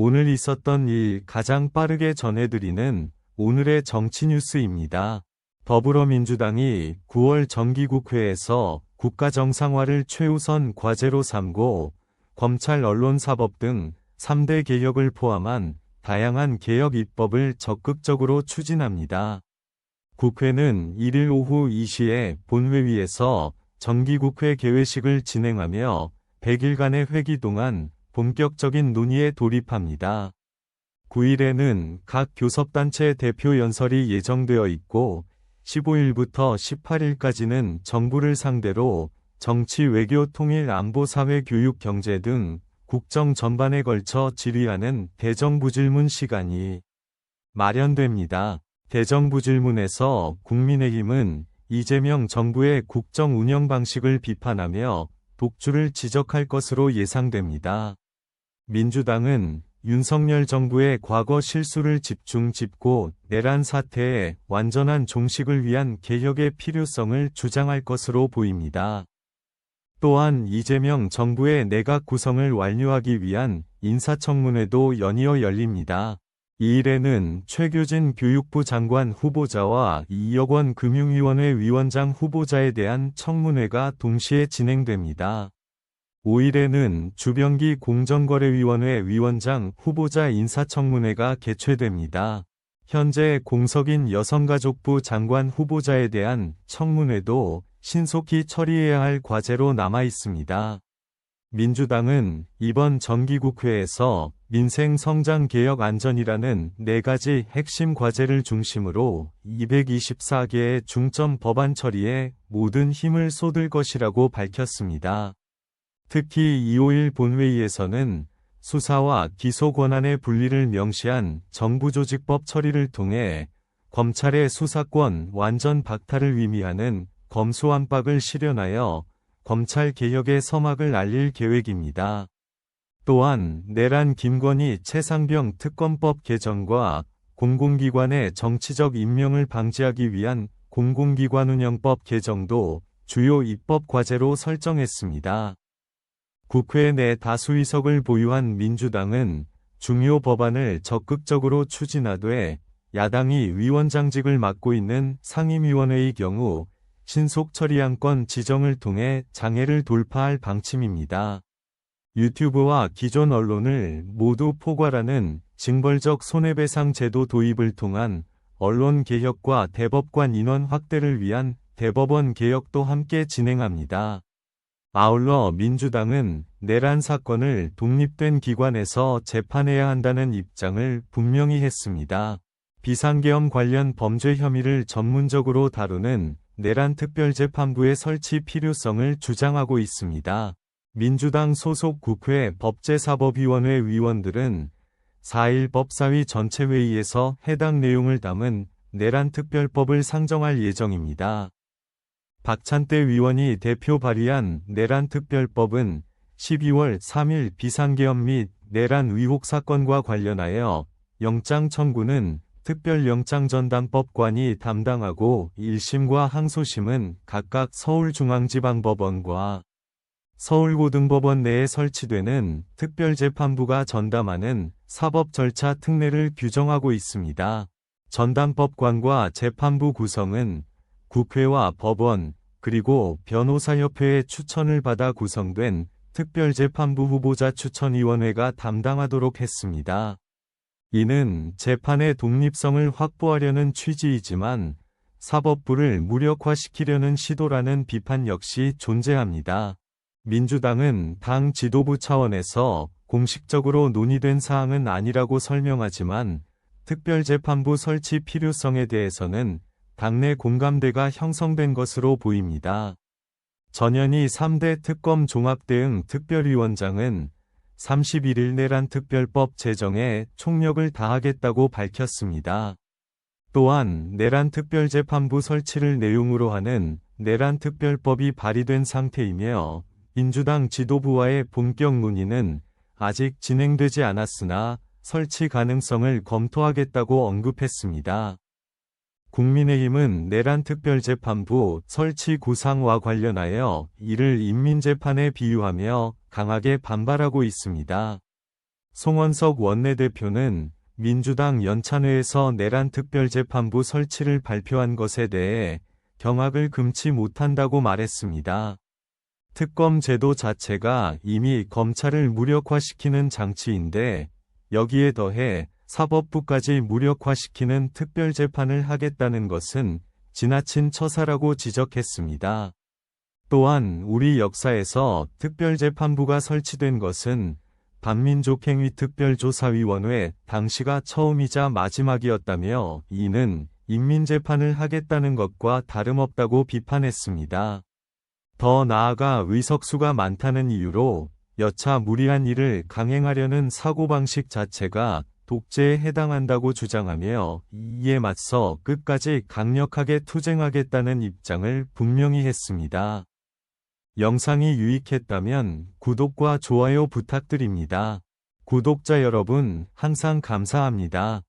오늘 있었던 일 가장 빠르게 전해드리는 오늘의 정치 뉴스입니다. 더불어민주당이 9월 정기국회에서 국가 정상화를 최우선 과제로 삼고 검찰 언론사법 등 3대 개혁을 포함한 다양한 개혁 입법을 적극적으로 추진합니다. 국회는 1일 오후 2시에 본회의에서 정기국회 개회식을 진행하며 100일간의 회기 동안 본격적인 논의에 돌입합니다. 9일에는 각 교섭단체 대표 연설이 예정되어 있고 15일부터 18일까지는 정부를 상대로 정치, 외교, 통일, 안보, 사회, 교육, 경제 등 국정 전반에 걸쳐 질의하는 대정부 질문 시간이 마련됩니다. 대정부 질문에서 국민의힘은 이재명 정부의 국정 운영 방식을 비판하며 독주를 지적할 것으로 예상됩니다. 민주당은 윤석열 정부의 과거 실수를 집중 짚고 내란 사태의 완전한 종식을 위한 개혁의 필요성을 주장할 것으로 보입니다. 또한 이재명 정부의 내각 구성을 완료하기 위한 인사청문회도 연이어 열립니다. 이 일에는 최규진 교육부 장관 후보자와 이혁원 금융위원회 위원장 후보자에 대한 청문회가 동시에 진행됩니다. 5일에는 주병기 공정거래위원회 위원장 후보자 인사청문회가 개최됩니다. 현재 공석인 여성가족부 장관 후보자에 대한 청문회도 신속히 처리해야 할 과제로 남아 있습니다. 민주당은 이번 정기국회에서 민생 성장 개혁 안전이라는 네 가지 핵심 과제를 중심으로 224개의 중점 법안 처리에 모든 힘을 쏟을 것이라고 밝혔습니다. 특히 251 본회의에서는 수사와 기소 권한의 분리를 명시한 정부조직법 처리를 통해 검찰의 수사권 완전 박탈을 의미하는 검수완박을 실현하여 검찰 개혁의 서막을 알릴 계획입니다. 또한 내란 김건희 최상병 특검법 개정과 공공기관의 정치적 임명을 방지하기 위한 공공기관 운영법 개정도 주요 입법 과제로 설정했습니다. 국회 내 다수의석을 보유한 민주당은 중요 법안을 적극적으로 추진하되 야당이 위원장직을 맡고 있는 상임위원회의 경우 신속 처리안건 지정을 통해 장애를 돌파할 방침입니다. 유튜브와 기존 언론을 모두 포괄하는 징벌적 손해배상 제도 도입을 통한 언론 개혁과 대법관 인원 확대를 위한 대법원 개혁도 함께 진행합니다. 아울러 민주당은 내란 사건을 독립된 기관에서 재판해야 한다는 입장을 분명히 했습니다. 비상계엄 관련 범죄 혐의를 전문적으로 다루는 내란 특별재판부의 설치 필요성을 주장하고 있습니다. 민주당 소속 국회 법제사법위원회 위원들은 4일 법사위 전체회의에서 해당 내용을 담은 내란 특별법을 상정할 예정입니다. 박찬대 위원이 대표 발의한 내란 특별법은 12월 3일 비상계엄 및 내란 의혹 사건과 관련하여 영장 청구는 특별영장전담법관이 담당하고 1심과 항소심은 각각 서울중앙지방법원과 서울고등법원 내에 설치되는 특별재판부가 전담하는 사법 절차 특례를 규정하고 있습니다. 전담법관과 재판부 구성은 국회와 법원, 그리고 변호사협회의 추천을 받아 구성된 특별재판부 후보자 추천위원회가 담당하도록 했습니다. 이는 재판의 독립성을 확보하려는 취지이지만 사법부를 무력화시키려는 시도라는 비판 역시 존재합니다. 민주당은 당 지도부 차원에서 공식적으로 논의된 사항은 아니라고 설명하지만 특별재판부 설치 필요성에 대해서는 당내 공감대가 형성된 것으로 보입니다. 전현희 3대 특검 종합대응 특별위원장은 31일 내란 특별법 제정에 총력을 다하겠다고 밝혔습니다. 또한 내란 특별재판부 설치를 내용으로 하는 내란 특별법이 발의된 상태이며 민주당 지도부와의 본격 논의는 아직 진행되지 않았으나 설치 가능성을 검토하겠다고 언급했습니다. 국민의힘은 내란 특별재판부 설치 구상과 관련하여 이를 인민재판에 비유하며 강하게 반발하고 있습니다. 송원석 원내대표는 민주당 연찬회에서 내란 특별재판부 설치를 발표한 것에 대해 경악을 금치 못한다고 말했습니다. 특검 제도 자체가 이미 검찰을 무력화시키는 장치인데 여기에 더해 사법부까지 무력화시키는 특별재판을 하겠다는 것은 지나친 처사라고 지적했습니다. 또한 우리 역사에서 특별재판부가 설치된 것은 반민족행위 특별조사위원회 당시가 처음이자 마지막이었다며 이는 인민재판을 하겠다는 것과 다름없다고 비판했습니다. 더 나아가 의석수가 많다는 이유로 여차 무리한 일을 강행하려는 사고방식 자체가 독재에 해당한다고 주장하며 이에 맞서 끝까지 강력하게 투쟁하겠다는 입장을 분명히 했습니다. 영상이 유익했다면 구독과 좋아요 부탁드립니다. 구독자 여러분 항상 감사합니다.